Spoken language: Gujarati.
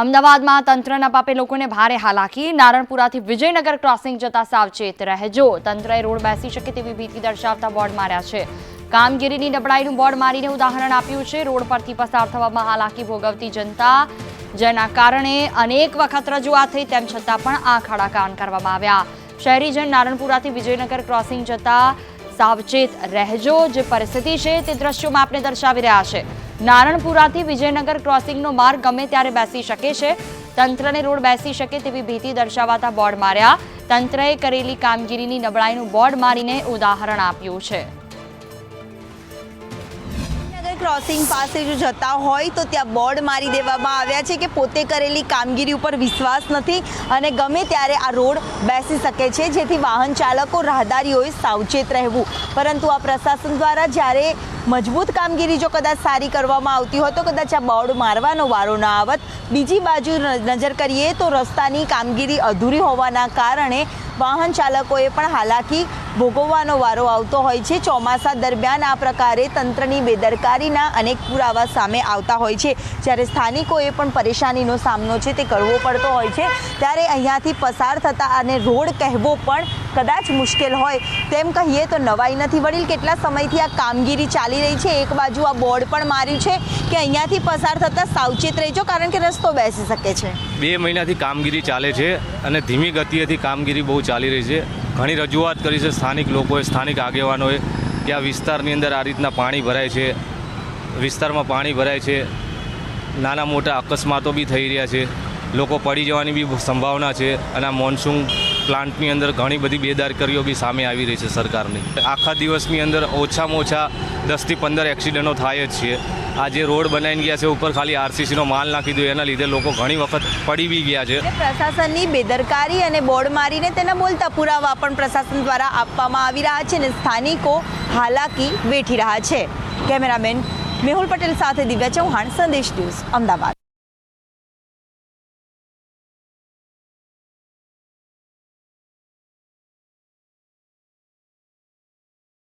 અમદાવાદમાં તંત્રના પાપે લોકોને ભારે હાલાકી. નારણપુરાથી વિજયનગર ક્રોસિંગ જતા સાવચેત રહેજો. તંત્રએ રોડ બેસી શકે તેવી ભીતિ દર્શાવતા બોર્ડ માર્યા છે. કામગીરીની નબળાઈનું બોર્ડ મારીને ઉદાહરણ આપ્યું છે. રોડ પરથી પસાર થવામાં હાલાકી ભોગવતી જનતા, જેના કારણે અનેક વખત રજૂઆત થઈ, તેમ છતાં પણ આ ખાડા કાન કરવામાં આવ્યા. શહેરીજન નારણપુરાથી વિજયનગર ક્રોસિંગ જતા સાવચેત રહેજો. જે પરિસ્થિતિ છે તે દ્રશ્યોમાં આપણે દર્શાવી રહ્યા છે. નારણપુરાથી વિજયનગર ક્રોસિંગનો માર્ગ ગમે ત્યારે બેસી શકે છે. તંત્રને રોડ બેસી શકે તેવી ભીતિ દર્શાવાતા બોર્ડ માર્યા. તંત્રએ કરેલી કામગીરીની નબળાઈનું બોર્ડ મારીને ઉદાહરણ આપ્યું છે. ક્રોસિંગ પાસે જો જતા હોય તો ત્યાં બોર્ડ મારી દેવામાં આવ્યા છે કે પોતે કરેલી કામગીરી ઉપર વિશ્વાસ નથી અને ગમે ત્યારે આ રોડ બેસી શકે છે, જેથી વાહન ચાલકો રાહદારીઓએ સાવચેત રહેવું. પરંતુ આ પ્રશાસન દ્વારા જ્યારે મજબૂત કામગીરી જો કદાચ સારી કરવામાં આવતી હોય તો કદાચ આ બોર્ડ મારવાનો વારો ના આવત. બીજી બાજુ નજર કરીએ તો રસ્તાની કામગીરી અધૂરી હોવાના કારણે વાહન ચાલકોએ પણ હાલાકી ભોગવવાનો વારો આવતો હોય છે. ચોમાસા દરમિયાન આ પ્રકારે તંત્રની બેદરકારીના અનેક પુરાવા સામે આવતા હોય છે. જ્યારે સ્થાનિકોએ પણ પરેશાનીનો સામનો છે તે કરવો પડતો હોય છે. ત્યારે અહીંયાથી પસાર થતા અને રોડ કહેવો પણ કદાચ મુશ્કેલ હોય તેમ કહીએ તો નવાઈ નથી વડીલ કેટલા સમયથી આ કામગીરી ચાલી રહી છે? એક બાજુ આ બોર્ડ પણ માર્યું છે કે અહીંયાથી પસાર થતાં સાવચેત રહેજો કારણ કે રસ્તો બેસી શકે છે. બે મહિનાથી કામગીરી ચાલે છે અને ધીમી ગતિએથી કામગીરી બહુ ચાલી રહી છે. ઘણી રજૂઆત કરી છે સ્થાનિક લોકોએ, સ્થાનિક આગેવાનોએ કે આ વિસ્તારની અંદર આ રીતના પાણી ભરાય છે. વિસ્તારમાં પાણી ભરાય છે. નાના મોટા અકસ્માતો બી થઈ રહ્યા છે. લોકો પડી જવાની બી સંભાવના છે અને આ મોન્સૂન પ્લાન્ટની અંદર ઘણી બધી બેદારકારીઓ બી સામે આવી રહી છે સરકારની. આખા દિવસની અંદર ઓછામાં ઓછા દસથી પંદર એક્સિડન્ટો થાય જ છે. આ જે રોડ બનાવીને ગયા છે, ઉપર ખાલી આરસીસીનો માલ નાખી દો, એના લીધે લોકો ઘણી વખત પડી બી ગયા છે. પ્રશાસનની બેદરકારી અને બોર્ડ મારીને તેના બોલતા પુરાવા પણ પ્રશાસન દ્વારા આપવામાં આવી રહ્યા છે અને સ્થાનિકો હાલાકી વેઠી રહ્યા છે. કેમેરામેન મેહુલ પટેલ સાથે દિવ્યા ચૌહાણ, સંદેશ ન્યૂઝ, અમદાવાદ.